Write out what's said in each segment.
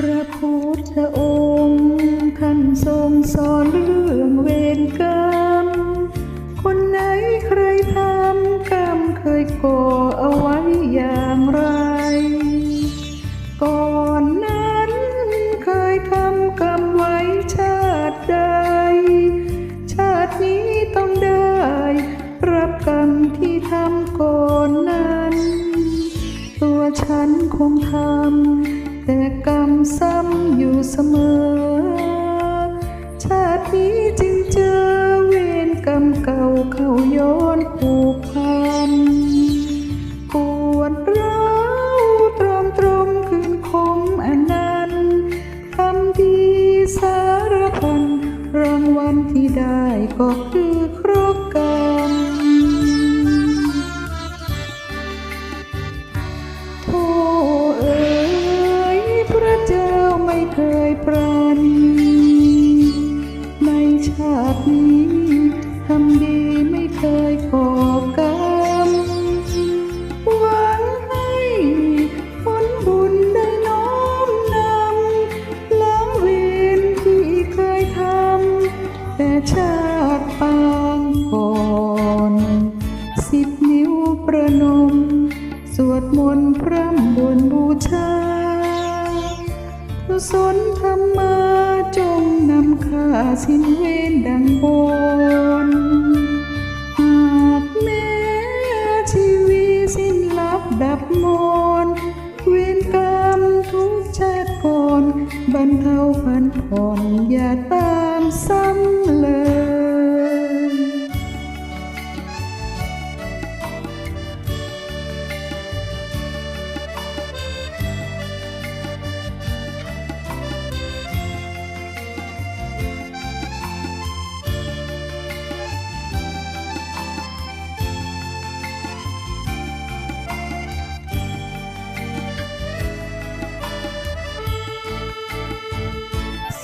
พระพุทธองค์ท่านทรงสอนเรื่องเวรกรรม คนไหนใครทำกรรมเคยก่อเอาไว้อย่างไร ก่อนนั้นเคยทำกรรมไว้ชาติใด ชาตินี้ต้องได้ รับกรรมที่ทำก่อนนั้น ตัวฉันคงทำ ซ้ำอยู่เสมอ ชาตินี้จึงเจอเวรกรรมเก่าเข้าย้อนผูกพันปวดร้าวตรอมตรมคืนคมอนันทำดีสารพันรางวัลที่ได้ก็คือครบกร สิบนิ้วประนม สวดมนต์พร่ำบนบูชากุศลธรรมาจงนำข้าสิ้นเวรดังบน หากแม้ชีวิตสิ้นลับดับมนเวรกรรมทุกชาติก่อนบรรเทาพันผ่อนอย่าตามซ้ำ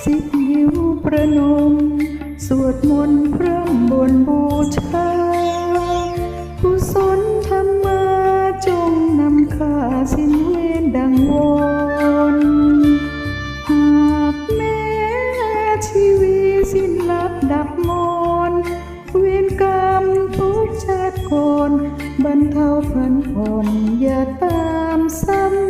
สิบนิ้วประนม สวดมนต์พร่ำบนบูชากุศลธรรมาจงนำข้าสิ้นเวรดังวอนหากแม้ชีวิตสิ้นลับดับมนเวรกรรมทุกชาติก่อนบรรเทาพันผ่อนอย่าตามซ้ำ